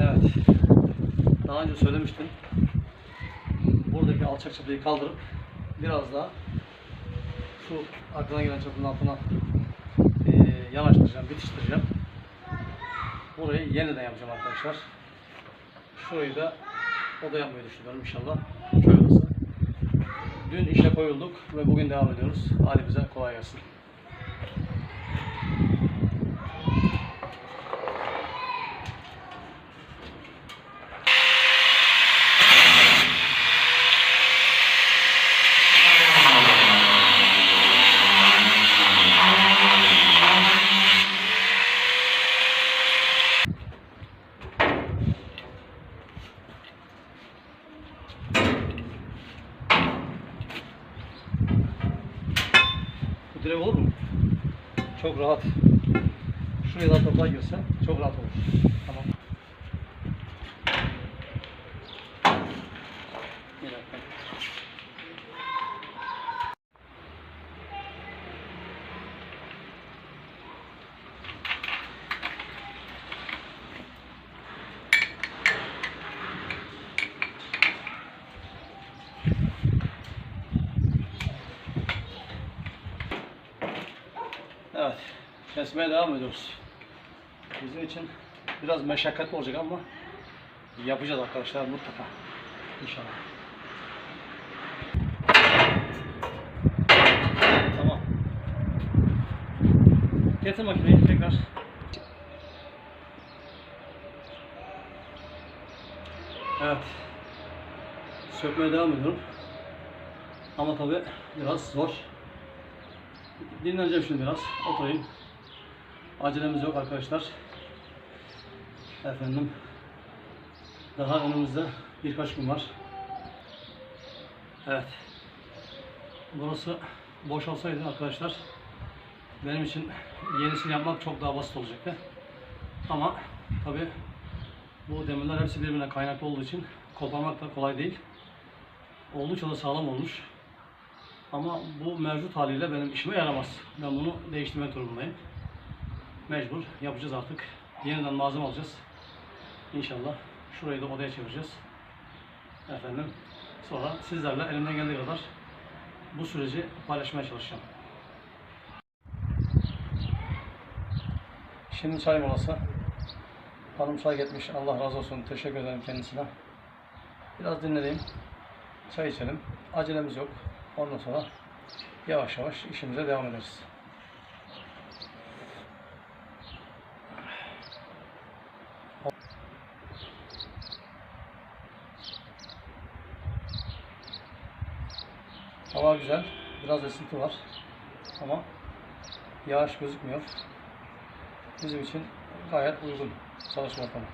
Evet. Daha önce söylemiştim. Buradaki alçak çapıyı kaldırıp biraz daha şu arkadan gelen çapının altına eee yanaştıracağım, bitiştireceğim. Burayı yeniden yapacağım arkadaşlar. Şurayı da oda yapmayı düşünüyorum inşallah. Köy odası. Dün işe koyulduk ve bugün devam ediyoruz. Hadi bize kolay gelsin. Bu direkt olur mu? Çok rahat. Şuraya da toprak çok rahat olur. Tamam. Bir dakika. Evet, kesmeye devam ediyoruz. Bizim için biraz meşakkatli olacak ama yapacağız arkadaşlar mutlaka. İnşallah. Tamam. Getir makineyi tekrar. Evet. Sökmeye devam ediyorum. Ama tabi biraz zor. Dinleneceğim şimdi biraz. Oturayım. Acelemiz yok arkadaşlar. Efendim. Daha önümüzde birkaç gün var. Evet. Burası boş olsaydı arkadaşlar benim için yenisini yapmak çok daha basit olacaktı. Ama tabi bu demirler hepsi birbirine kaynaklı olduğu için koparmak da kolay değil. Oldukça da sağlam olmuş. Ama bu mevcut haliyle benim işime yaramaz. Ben bunu değiştirmek durumundayım. Mecbur yapacağız artık. Yeniden malzeme alacağız. İnşallah şurayı da odaya çevireceğiz. Efendim sonra sizlerle elimden geldiği kadar bu süreci paylaşmaya çalışacağım. Şimdi çay molası. Hanım çay getmiş. Allah razı olsun. Teşekkür ederim kendisine. Biraz dinleneyim. Çay içelim. Acelemiz yok. Ondan sonra yavaş yavaş işimize devam ederiz. Hava güzel. Biraz esinti var. Ama yağış gözükmüyor. Bizim için gayet uygun çalışma ortamı.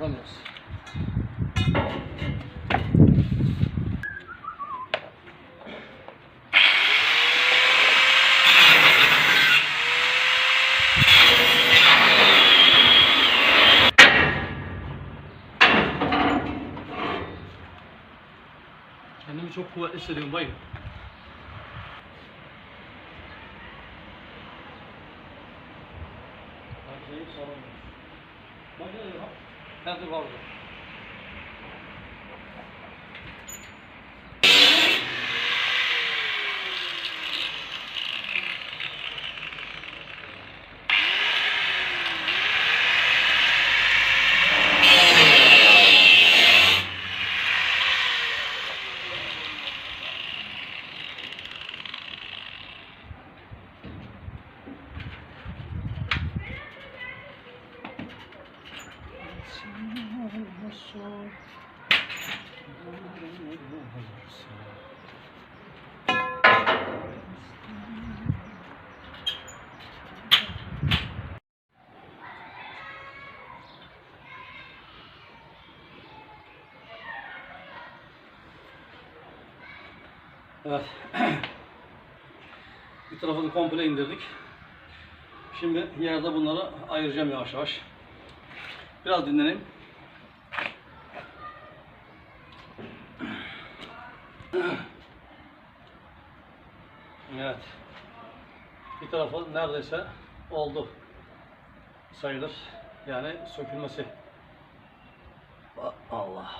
Bunu çıtlatamıyoruz. Kendimi çok kuvvetli hissediyorum bayım. Acayip sağlam. Makine de var. Her Evet. bir tarafını komple indirdik. Şimdi yerde bunları ayıracağım yavaş yavaş. Biraz dinleneyim. Evet. Bir tarafı neredeyse oldu. Sayılır. Yani sökülmesi. Allah.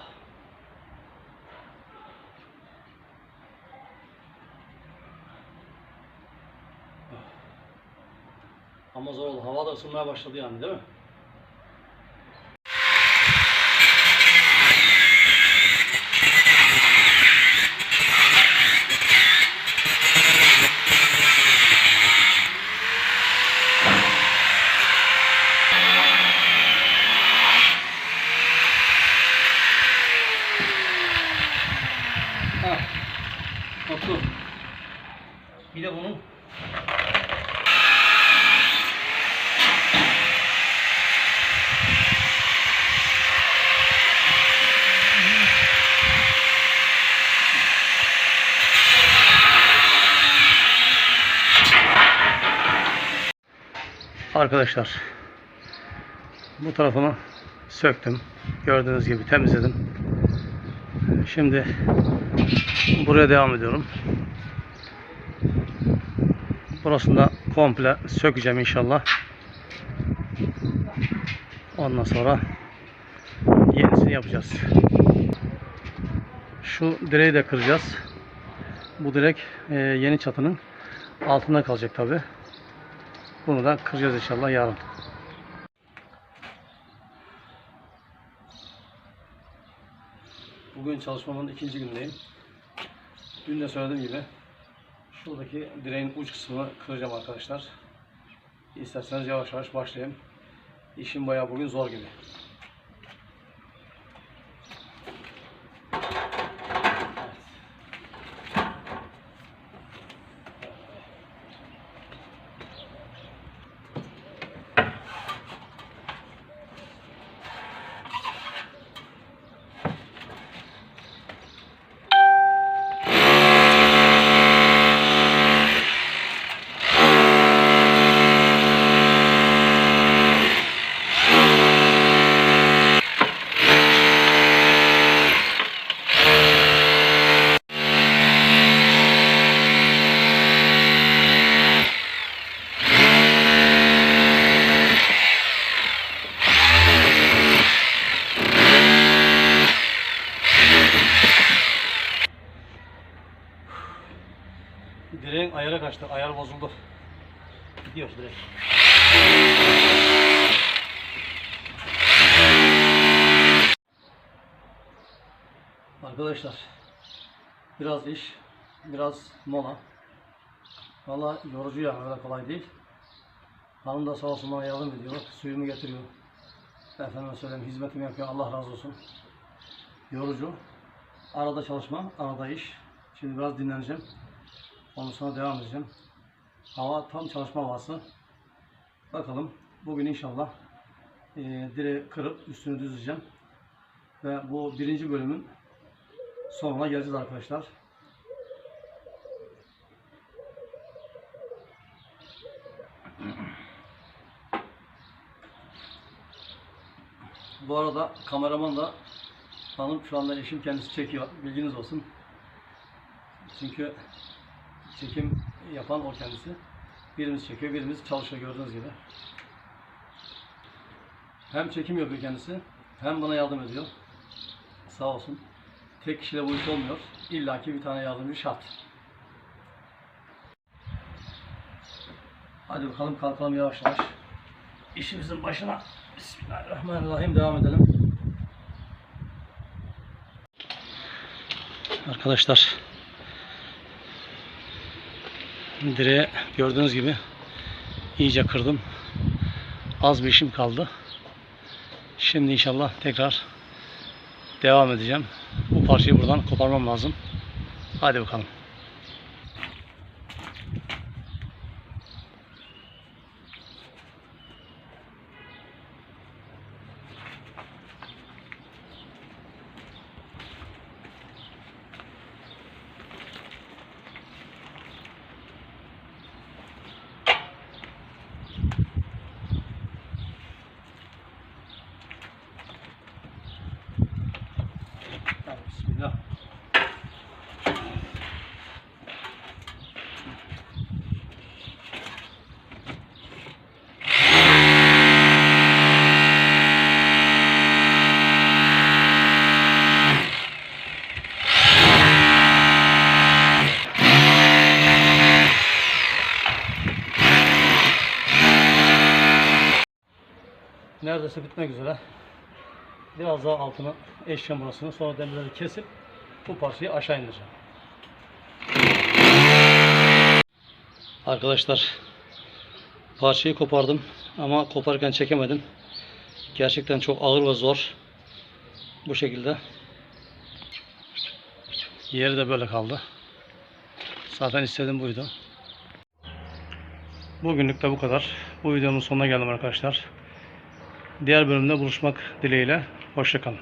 Ama zor oldu. Hava da ısınmaya başladı yani değil mi? Arkadaşlar bu tarafını söktüm. Gördüğünüz gibi temizledim. Şimdi buraya devam ediyorum. Burasını da komple sökeceğim inşallah. Ondan sonra yenisini yapacağız. Şu direği de kıracağız. Bu direk e, yeni çatının altında kalacak tabi. Bunu da kıracağız inşallah yarın. Bugün çalışmamın ikinci günündeyim. Dün de söylediğim gibi şuradaki direğin uç kısmını kıracağım arkadaşlar. İsterseniz yavaş yavaş başlayayım. İşim bayağı bugün zor gibi. Direğin ayara kaçtı. Ayar bozuldu. Gidiyor direk. Arkadaşlar biraz iş, biraz mola. Valla yorucu ya öyle kolay değil. Hanım da sağ olsun bana yardım ediyor. Suyumu getiriyor. Efendim söyleyeyim hizmetimi yapıyor. Allah razı olsun. Yorucu. Arada çalışma, arada iş. Şimdi biraz dinleneceğim. Ondan devam edeceğim. Hava tam çalışma havası. Bakalım bugün inşallah e, direği kırıp üstünü düzleyeceğim. Ve bu birinci bölümün sonuna geleceğiz arkadaşlar. Bu arada kameraman da hanım şu anda eşim kendisi çekiyor. Bilginiz olsun. Çünkü çekim yapan o kendisi. Birimiz çekiyor, birimiz çalışıyor gördüğünüz gibi. Hem çekim yapıyor kendisi, hem bana yardım ediyor. Sağ olsun. Tek kişiyle bu iş olmuyor. İlla ki bir tane yardımcı şart. Hadi bakalım kalkalım yavaş yavaş. İşimizin başına Bismillahirrahmanirrahim devam edelim. Arkadaşlar direği gördüğünüz gibi iyice kırdım. Az bir işim kaldı. Şimdi inşallah tekrar devam edeceğim. Bu parçayı buradan koparmam lazım. Hadi bakalım. Bismillah. Neredeyse bitmek üzere. Biraz daha altını eşeceğim burasını. Sonra demirleri kesip bu parçayı aşağı indireceğim. Arkadaşlar parçayı kopardım ama koparken çekemedim. Gerçekten çok ağır ve zor. Bu şekilde. Yeri de böyle kaldı. Zaten istediğim buydu. Bugünlük de bu kadar. Bu videonun sonuna geldim arkadaşlar. Diğer bölümde buluşmak dileğiyle. Hoşçakalın.